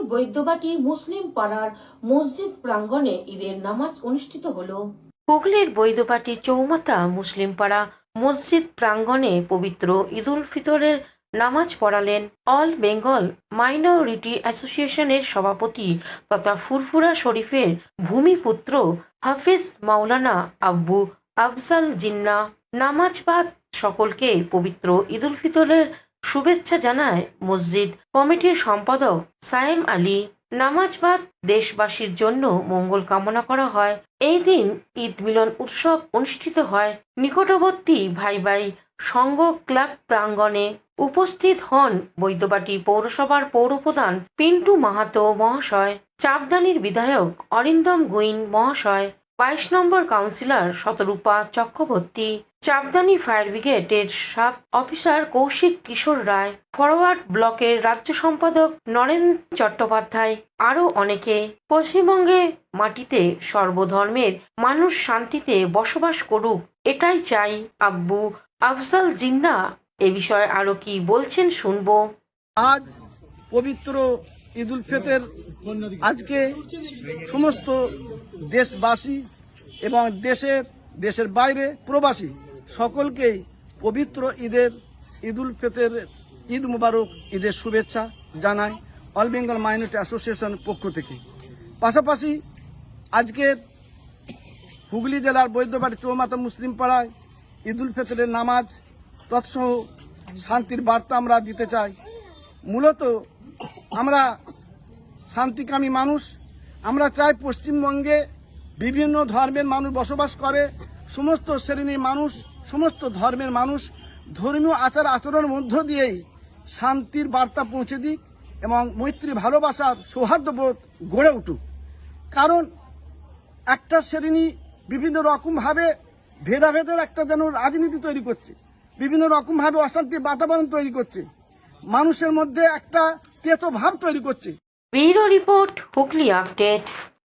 হুগলির বৈদ্যবাটি মুসলিম পাড়ার মসজিদ প্রাঙ্গণে ঈদের নামাজ অনুষ্ঠিত হলো। হুগলির বৈদ্যবাটি চৌমাথা মুসলিম পাড়া মসজিদ প্রাঙ্গণে পবিত্র ঈদুল ফিতরের নামাজ পড়ালেন অল বেঙ্গল মাইনরিটি অ্যাসোসিয়েশনের সভাপতি তথা ফুরফুরা শরীফের ভূমিপুত্র হাফিজ মাওলানা আব্বু আফজাল জিন্না। নামাজবাদ সকলকে পবিত্র ঈদুল ফিতরের শুভেচ্ছা জানায় মসজিদ কমিটির সম্পাদক সায়েম আলী। নামাজবাদ দেশবাসীর জন্য মঙ্গল কামনা করা হয়। এই দিন ঈদ মিলন উৎসব অনুষ্ঠিত হয়। নিকটবর্তী ভাই ভাই সংঘ ক্লাব প্রাঙ্গণে উপস্থিত হন বৈদ্যবাটি পৌরসভার পৌরপ্রধান পিন্টু মাহাতো মহাশয়, চাপদানির বিধায়ক অরিন্দম গুইন মহাশয়, বাইশ নম্বর কাউন্সিলর শতরূপা চক্রবর্তী চাপদানি ফায়ার ব্রিগেডের sub officer Kaushik Kishore Roy forward ব্লকের রাজ্য সম্পাদক নরেন চট্টোপাধ্যায়, আরও অনেকে। পশ্চিমবঙ্গে মাটিতে সর্বধর্মের মানুষ শান্তিতে বসবাস করুক, এটাই চাই আব্বু আফজাল জিন্না। এ বিষয়ে আরও কি বলছেন শুনব। আজ পবিত্র ঈদুল ফিতর, আজকে সমস্ত দেশবাসী এবং দেশের দেশের বাইরে প্রবাসী সকলকেই পবিত্র ঈদের, ঈদুল ফেতের ঈদ মুবারক, ঈদের শুভেচ্ছা জানাই অল বেঙ্গল মাইনরিটি অ্যাসোসিয়েশন পক্ষ থেকে। পাশাপাশি আজকের হুগলি জেলার বৈদ্যবাড়ি চৌমাতা মুসলিম পাড়ায় ঈদুল ফিতরের নামাজ তৎসহ শান্তির বার্তা আমরা দিতে চাই। মূলত আমরা শান্তিকামী মানুষ, আমরা চাই পশ্চিমবঙ্গে বিভিন্ন ধর্মের মানুষ বসবাস করে, সমস্ত শ্রেণির মানুষ সমস্ত ধর্মের মানুষ ধর্মীয় আচার আচরণের মধ্য দিয়েই শান্তির বার্তা পৌঁছে দিক এবং মৈত্রী ভালোবাসার সৌহার্দ্যবোধ গড়ে উঠুক। কারণ একটা শ্রেণি বিভিন্ন রকমভাবে ভেদাভেদের একটা যেন রাজনীতি তৈরি করছে, বিভিন্ন রকমভাবে অশান্তির বাতাবরণ তৈরি করছে, মানুষের মধ্যে একটা তেতো ভাব তৈরি করছে। Bureau report Hooghly update.